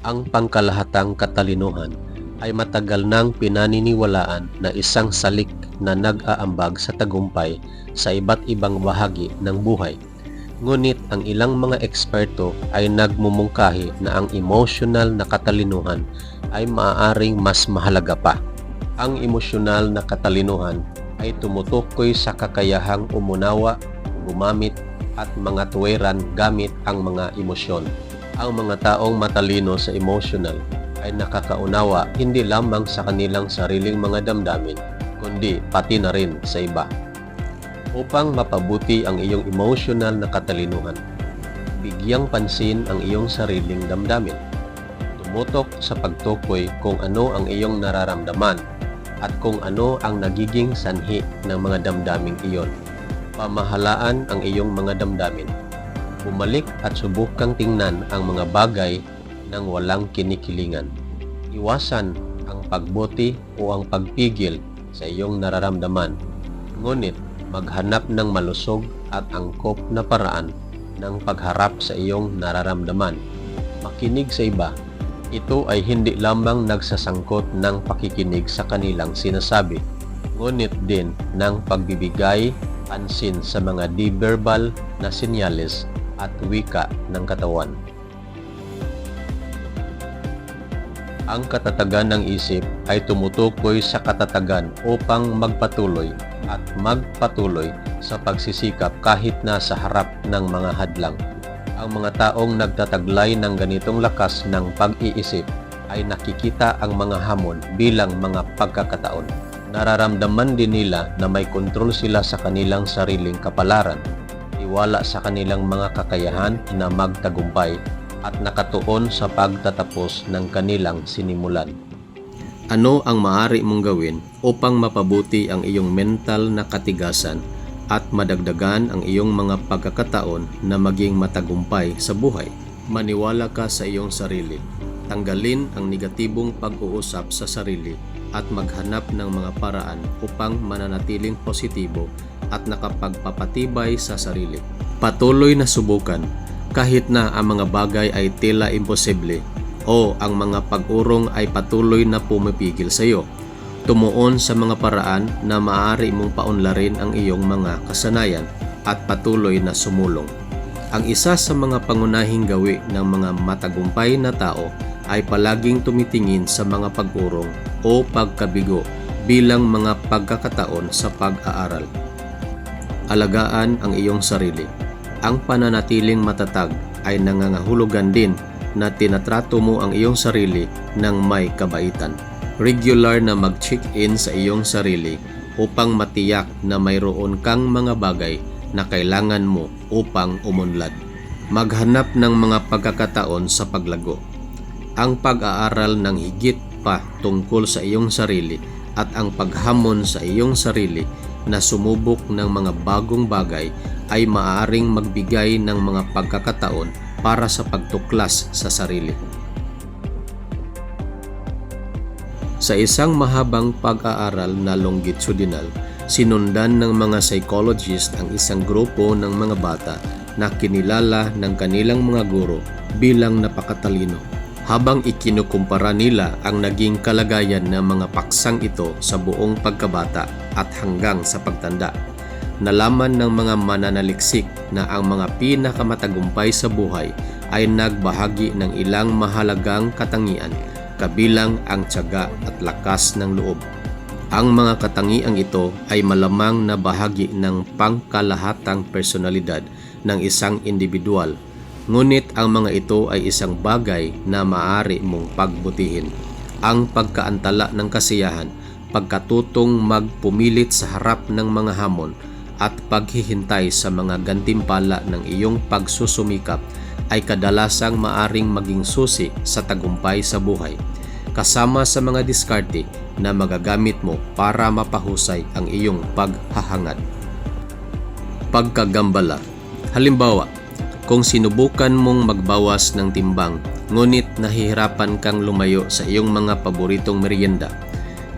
Ang pangkalahatang katalinuhan ay matagal nang pinaniniwalaan na isang salik na nag-aambag sa tagumpay sa iba't ibang bahagi ng buhay. Ngunit ang ilang mga eksperto ay nagmumungkahi na ang emotional na katalinuhan ay maaaring mas mahalaga pa. Ang emosyonal na katalinuhan ay tumutukoy sa kakayahang umunawa, gumamit at mga tuweran gamit ang mga emosyon. Ang mga taong matalino sa emotional ay nakakaunawa hindi lamang sa kanilang sariling mga damdamin, kundi pati na rin sa iba. Upang mapabuti ang iyong emotional na katalinuhan, bigyang pansin ang iyong sariling damdamin. Tumutok sa pagtukoy kung ano ang iyong nararamdaman at kung ano ang nagiging sanhi ng mga damdaming iyon. Pamahalaan ang iyong mga damdamin. Bumalik at subukang tingnan ang mga bagay ng walang kinikilingan. Iwasan ang pagbuti o ang pagpigil sa iyong nararamdaman. Ngunit maghanap ng malusog at angkop na paraan ng pagharap sa iyong nararamdaman. Makinig sa iba. Ito ay hindi lamang nagsasangkot ng pakikinig sa kanilang sinasabi, ngunit din ng pagbibigay pansin sa mga di-verbal na senyales at wika ng katawan. Ang katatagan ng isip ay tumutukoy sa katatagan upang magpatuloy at magpatuloy sa pagsisikap kahit na sa harap ng mga hadlang. Ang mga taong nagtataglay ng ganitong lakas ng pag-iisip ay nakikita ang mga hamon bilang mga pagkakataon. Nararamdaman din nila na may kontrol sila sa kanilang sariling kapalaran, tiwala sa kanilang mga kakayahan na magtagumpay at nakatuon sa pagtatapos ng kanilang sinimulan. Ano ang maaari mong gawin upang mapabuti ang iyong mental na katigasan at madagdagan ang iyong mga pagkakataon na maging matagumpay sa buhay? Maniwala ka sa iyong sarili. Tanggalin ang negatibong pag-uusap sa sarili at maghanap ng mga paraan upang mananatiling positibo at nakapagpapatibay sa sarili. Patuloy na subukan kahit na ang mga bagay ay tila imposible o ang mga pag-urong ay patuloy na pumipigil sa iyo. Tumuon sa mga paraan na maaari mong paunlarin ang iyong mga kasanayan at patuloy na sumulong. Ang isa sa mga pangunahing gawi ng mga matagumpay na tao ay palaging tumitingin sa mga pag-urong o pagkabigo bilang mga pagkakataon sa pag-aaral. Alagaan ang iyong sarili. Ang pananatiling matatag ay nangangahulugan din na tinatrato mo ang iyong sarili ng may kabaitan. Regular na mag-check-in sa iyong sarili upang matiyak na mayroon kang mga bagay na kailangan mo upang umunlad. Maghanap ng mga pagkakataon sa paglago. Ang pag-aaral ng higit pa tungkol sa iyong sarili at ang paghamon sa iyong sarili na sumubok ng mga bagong bagay ay maaaring magbigay ng mga pagkakataon para sa pagtuklas sa sarili. Sa isang mahabang pag-aaral na longitudinal, sinundan ng mga psychologist ang isang grupo ng mga bata na kinilala ng kanilang mga guro bilang napakatalino habang ikinukumpara nila ang naging kalagayan ng mga paksang ito sa buong pagkabata at hanggang sa pagtanda. Nalaman ng mga mananaliksik na ang mga pinakamatagumpay sa buhay ay nagbahagi ng ilang mahalagang katangian kabilang ang tiyaga at lakas ng loob. Ang mga katangiang ito ay malamang na bahagi ng pangkalahatang personalidad ng isang individual Ngunit ang mga ito ay isang bagay na maaari mong pagbutihin. Ang pagkaantala ng kasiyahan, pagkatutong magpumilit sa harap ng mga hamon at paghihintay sa mga gantimpala ng iyong pagsusumikap ay kadalasang maaring maging susi sa tagumpay sa buhay kasama sa mga diskarte na magagamit mo para mapahusay ang iyong paghahangad. Pagkagambala Halimbawa, kung sinubukan mong magbawas ng timbang, ngunit nahihirapan kang lumayo sa iyong mga paboritong merienda,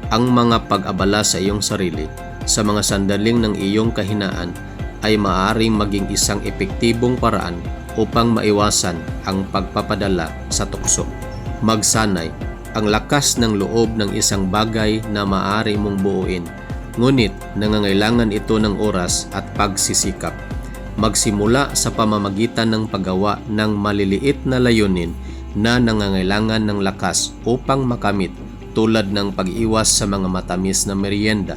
ang mga pag-abala sa iyong sarili sa mga sandaling ng iyong kahinaan ay maaaring maging isang epektibong paraan upang maiwasan ang pagpapadala sa tukso. Magsanay. Ang lakas ng loob ng isang bagay na maaari mong buuin. Ngunit nangangailangan ito ng oras at pagsisikap. Magsimula sa pamamagitan ng paggawa ng maliliit na layunin na nangangailangan ng lakas upang makamit tulad ng pag-iwas sa mga matamis na merienda.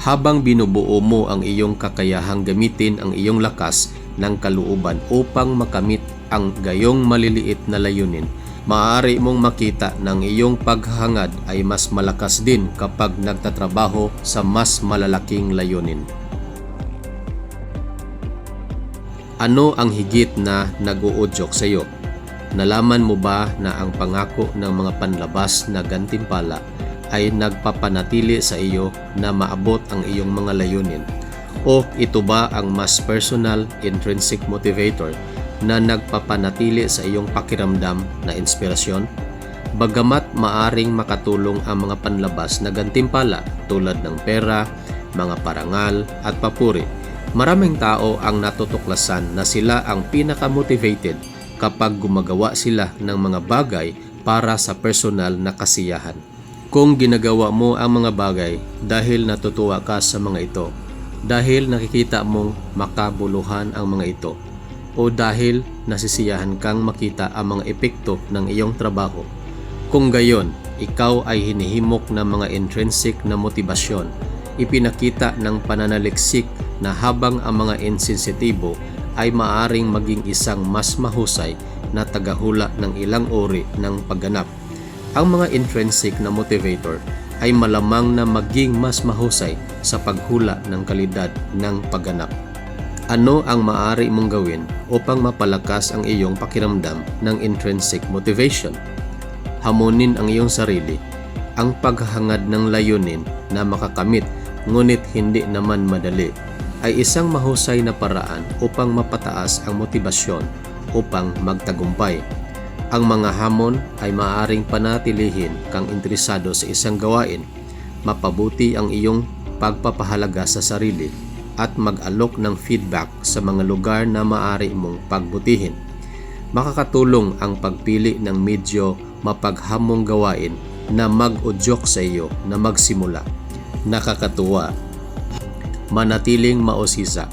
Habang binubuo mo ang iyong kakayahang gamitin ang iyong lakas ng kalooban upang makamit ang gayong maliliit na layunin, maaari mong makita ng iyong paghangad ay mas malakas din kapag nagtatrabaho sa mas malalaking layunin. Ano ang higit na nag-uudyok sa iyo? Nalaman mo ba na ang pangako ng mga panlabas na gantimpala ay nagpapanatili sa iyo na maabot ang iyong mga layunin? O ito ba ang mas personal intrinsic motivator na nagpapanatili sa iyong pakiramdam na inspirasyon? Bagamat maaring makatulong ang mga panlabas na gantimpala tulad ng pera, mga parangal at papuri, maraming tao ang natutuklasan na sila ang pinaka-motivated kapag gumagawa sila ng mga bagay para sa personal na kasiyahan. Kung ginagawa mo ang mga bagay dahil natutuwa ka sa mga ito, dahil nakikita mong makabuluhan ang mga ito, o dahil nasisiyahan kang makita ang mga epekto ng iyong trabaho, kung gayon, ikaw ay hinihimok ng mga intrinsic na motibasyon, ipinakita ng pananaliksik na habang ang mga insensitibo ay maaring maging isang mas mahusay na tagahula ng ilang uri ng pagganap. Ang mga intrinsic na motivator ay malamang na maging mas mahusay sa paghula ng kalidad ng pagganap. Ano ang maaari mong gawin upang mapalakas ang iyong pakiramdam ng intrinsic motivation? Hamunin ang iyong sarili, ang paghahangad ng layunin na makakamit ngunit hindi naman madali ay isang mahusay na paraan upang mapataas ang motibasyon upang magtagumpay. Ang mga hamon ay maaaring panatilihin kang interesado sa isang gawain, mapabuti ang iyong pagpapahalaga sa sarili at mag-alok ng feedback sa mga lugar na maaari mong pagbutihin. Makakatulong ang pagpili ng medyo mapaghamong gawain na mag-udyok sa iyo na magsimula. Nakakatuwa manatiling mausisa.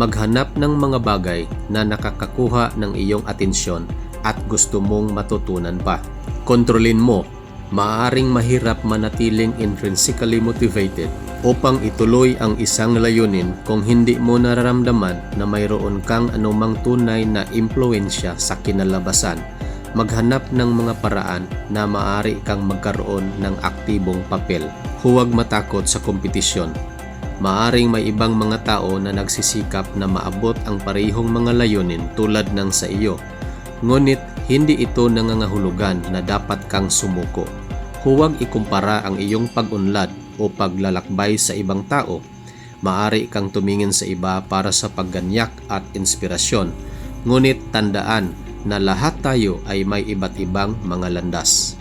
Maghanap ng mga bagay na nakakakuha ng iyong atensyon at gusto mong matutunan pa. Kontrolin mo, maaaring mahirap manatiling intrinsically motivated upang ituloy ang isang layunin kung hindi mo nararamdaman na mayroon kang anumang tunay na impluensya sa kinalabasan. Maghanap ng mga paraan na maaari kang magkaroon ng aktibong papel. Huwag matakot sa kompetisyon maaring may ibang mga tao na nagsisikap na maabot ang parehong mga layunin tulad ng sa iyo. Ngunit hindi ito nangangahulugan na dapat kang sumuko. Huwag ikumpara ang iyong pag-unlad o paglalakbay sa ibang tao. Maari kang tumingin sa iba para sa pagganyak at inspirasyon. Ngunit tandaan na lahat tayo ay may iba't ibang mga landas.